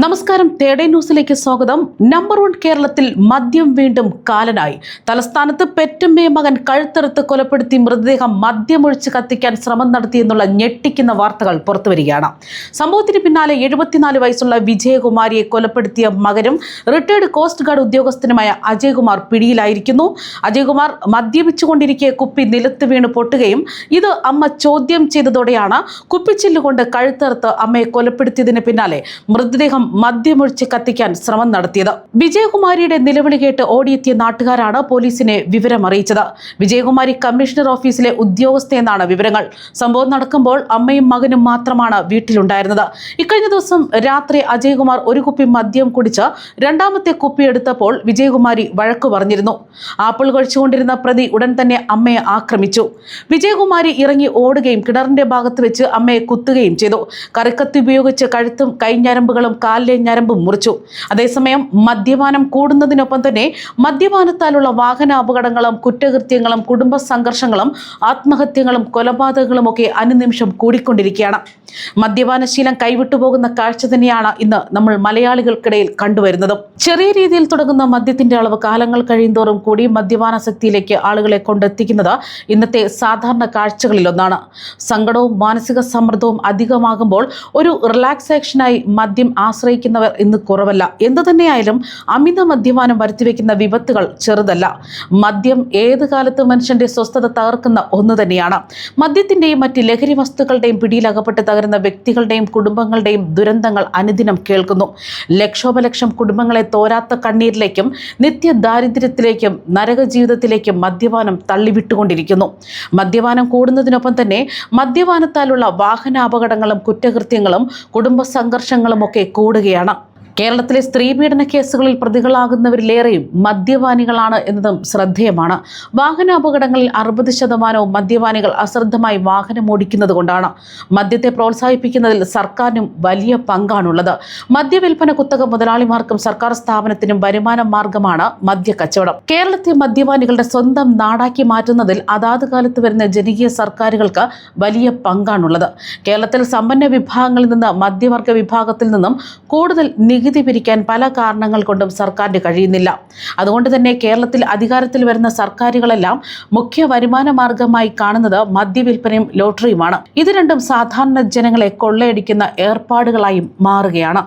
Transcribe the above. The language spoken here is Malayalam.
നമസ്കാരം തേടേ ന്യൂസിലേക്ക് സ്വാഗതം. നമ്പർ വൺ കേരളത്തിൽ മദ്യം വീണ്ടും കാലനായി. തലസ്ഥാനത്ത് പെറ്റമ്മയെ മകൻ കഴുത്തെടുത്ത് കൊലപ്പെടുത്തി മൃതദേഹം മദ്യമൊഴിച്ച് കത്തിക്കാൻ ശ്രമം നടത്തിയെന്നുള്ള ഞെട്ടിക്കുന്ന വാർത്തകൾ പുറത്തുവരികയാണ്. സംഭവത്തിന് പിന്നാലെ എഴുപത്തിനാല് വയസ്സുള്ള വിജയകുമാരിയെ കൊലപ്പെടുത്തിയ മകനും റിട്ടയർഡ് കോസ്റ്റ് ഗാർഡ് ഉദ്യോഗസ്ഥനുമായ അജയ്കുമാർ പിടിയിലായിരിക്കുന്നു. അജയ്കുമാർ മദ്യപിച്ചുകൊണ്ടിരിക്കെ കുപ്പി നിലത്ത് വീണ് പൊട്ടുകയും ഇത് അമ്മ ചോദ്യം ചെയ്തതോടെയാണ് കുപ്പിച്ചില്ലുകൊണ്ട് കഴുത്തെറുത്ത് അമ്മയെ കൊലപ്പെടുത്തിയതിന് പിന്നാലെ മൃതദേഹം മദ്യമൊഴിച്ച് കത്തിക്കാൻ ശ്രമം നടത്തിയത്. വിജയകുമാരിയുടെ നിലവിളി കേട്ട് ഓടിയെത്തിയ നാട്ടുകാരാണ് പോലീസിനെ വിവരം അറിയിച്ചത് വിജയകുമാരി കമ്മീഷണർ ഓഫീസിലെ ഉദ്യോഗസ്ഥയെന്നാണ് വിവരങ്ങൾ. സംഭവം നടക്കുമ്പോൾ അമ്മയും മകനും മാത്രമാണ് വീട്ടിലുണ്ടായിരുന്നത്. ഇക്കഴിഞ്ഞ ദിവസം രാത്രി അജയകുമാർ ഒരു കുപ്പി മദ്യം കുടിച്ച് രണ്ടാമത്തെ കുപ്പി എടുത്തപ്പോൾ വിജയകുമാരി വഴക്കു പറഞ്ഞിരുന്നു. ആപ്പിൾ കഴിച്ചുകൊണ്ടിരുന്ന പ്രതി ഉടൻ തന്നെ അമ്മയെ ആക്രമിച്ചു. വിജയകുമാരി ഇറങ്ങി ഓടുകയും കിണറിന്റെ ഭാഗത്ത് വെച്ച് അമ്മയെ കുത്തുകയും ചെയ്തു. കറിക്കത്തി ഉപയോഗിച്ച് കഴുത്തും കൈഞ്ഞരമ്പുകളും കാലിലെ ഞരമ്പ് മുറിച്ചു. അതേസമയം മദ്യപാനം കൂടുന്നതിനൊപ്പം തന്നെ മദ്യപാനത്താലുള്ള വാഹന അപകടങ്ങളും കുറ്റകൃത്യങ്ങളും കുടുംബ സംഘർഷങ്ങളും ആത്മഹത്യകളും കൊലപാതകങ്ങളും ഒക്കെ അനുനിമിഷം കൂടിക്കൊണ്ടിരിക്കുകയാണ്. മദ്യപാനശീലം കൈവിട്ടുപോകുന്ന കാഴ്ച തന്നെയാണ് ഇന്ന് നമ്മൾ മലയാളികൾക്കിടയിൽ കണ്ടുവരുന്നതും. ചെറിയ രീതിയിൽ തുടങ്ങുന്ന മദ്യത്തിന്റെ അളവ് കാലങ്ങൾ കഴിയുന്തോറും കൂടി മദ്യപാനാസക്തിയിലേക്ക് ആളുകളെ കൊണ്ടെത്തിക്കുന്നത് ഇന്നത്തെ സാധാരണ കാഴ്ചകളിലൊന്നാണ്. സങ്കടവും മാനസിക സമ്മർദ്ദവും അധികമാകുമ്പോൾ ഒരു റിലാക്സേഷനായി മദ്യം ആശ്രയിക്കുന്നവർ ഇന്ന് കുറവല്ല. എന്തു തന്നെയായാലും അമിത മദ്യപാനം വരുത്തിവെക്കുന്ന വിപത്തുകൾ ചെറുതല്ല. മദ്യം ഏത് കാലത്ത് മനുഷ്യന്റെ സ്വസ്ഥത തകർക്കുന്ന ഒന്ന് തന്നെയാണ്. മദ്യത്തിന്റെയും മറ്റ് ലഹരി വസ്തുക്കളുടെയും പിടിയിലകപ്പെട്ട് തകരുന്ന വ്യക്തികളുടെയും കുടുംബങ്ങളുടെയും ദുരന്തങ്ങൾ അനുദിനം കേൾക്കുന്നു. ലക്ഷോപലക്ഷം കുടുംബങ്ങളെ തോരാത്ത കണ്ണീരിലേക്കും നിത്യ ദാരിദ്ര്യത്തിലേക്കും നരക ജീവിതത്തിലേക്കും മദ്യപാനം തള്ളിവിട്ടുകൊണ്ടിരിക്കുന്നു. മദ്യപാനം കൂടുന്നതിനൊപ്പം തന്നെ മദ്യപാനത്താലുള്ള വാഹനാപകടങ്ങളും കുറ്റകൃത്യങ്ങളും കുടുംബ സംഘർഷങ്ങളും ഒക്കെ കൂടുകയാണ് കേരളത്തിലെ സ്ത്രീപീഡന കേസുകളിൽ പ്രതികളാകുന്നവരിലേറെയും മദ്യപാനികളാണ് എന്നതും ശ്രദ്ധേയമാണ്. വാഹന അപകടങ്ങളിൽ അറുപത് ശതമാനവും മദ്യപാനികൾ അശ്രദ്ധമായി വാഹനം ഓടിക്കുന്നത് കൊണ്ടാണ്. മദ്യത്തെ പ്രോത്സാഹിപ്പിക്കുന്നതിൽ സർക്കാരിനും വലിയ പങ്കാണുള്ളത്. മദ്യവിൽപ്പന കുത്തക മുതലാളിമാർക്കും സർക്കാർ സ്ഥാപനത്തിനും വരുമാന മാർഗമാണ് മദ്യ കച്ചവടം. കേരളത്തെ മദ്യപാനികളുടെ സ്വന്തം നാടാക്കി മാറ്റുന്നതിൽ അതാത് കാലത്ത് വരുന്ന ജനകീയ സർക്കാരുകൾക്ക് വലിയ പങ്കാണുള്ളത്. കേരളത്തിൽ സമ്പന്ന വിഭാഗങ്ങളിൽ നിന്ന് മധ്യവർഗ വിഭാഗത്തിൽ നിന്നും കൂടുതൽ നികുതി പിരിക്കാൻ പല കാരണങ്ങൾ കൊണ്ടും സർക്കാരിന് കഴിയുന്നില്ല. അതുകൊണ്ട് തന്നെ കേരളത്തിൽ അധികാരത്തിൽ വരുന്ന സർക്കാരുകളെല്ലാം മുഖ്യ വരുമാന മാർഗമായി കാണുന്നത് മദ്യവിൽപ്പനയും ലോട്ടറിയുമാണ്. ഇത് രണ്ടും സാധാരണ ജനങ്ങളെ കൊള്ളയടിക്കുന്ന ഏർപ്പാടുകളായും മാറുകയാണ്.